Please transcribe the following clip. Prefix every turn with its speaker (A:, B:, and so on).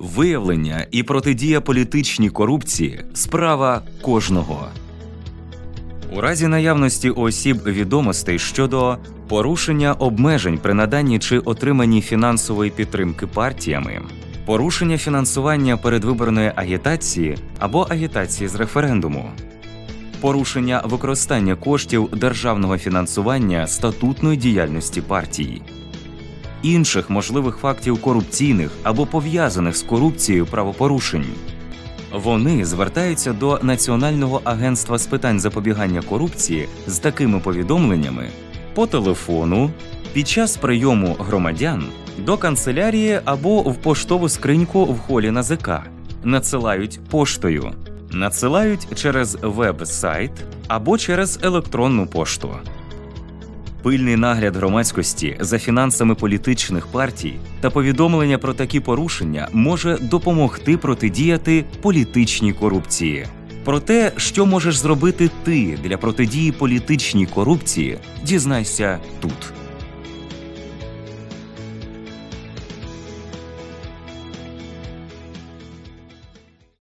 A: Виявлення і протидія політичній корупції справа кожного. У разі наявності осіб відомостей щодо порушення обмежень при наданні чи отриманні фінансової підтримки партіями, порушення фінансування передвиборної агітації або агітації з референдуму, порушення використання коштів державного фінансування статутної діяльності партії, інших можливих фактів корупційних або пов'язаних з корупцією правопорушень. Вони звертаються до Національного агентства з питань запобігання корупції з такими повідомленнями по телефону під час прийому громадян до канцелярії або в поштову скриньку в холі НАЗК, надсилають поштою, надсилають через веб-сайт або через електронну пошту. Пильний нагляд громадськості за фінансами політичних партій та повідомлення про такі порушення може допомогти протидіяти політичній корупції. Про те, що можеш зробити ти для протидії політичній корупції, дізнайся тут.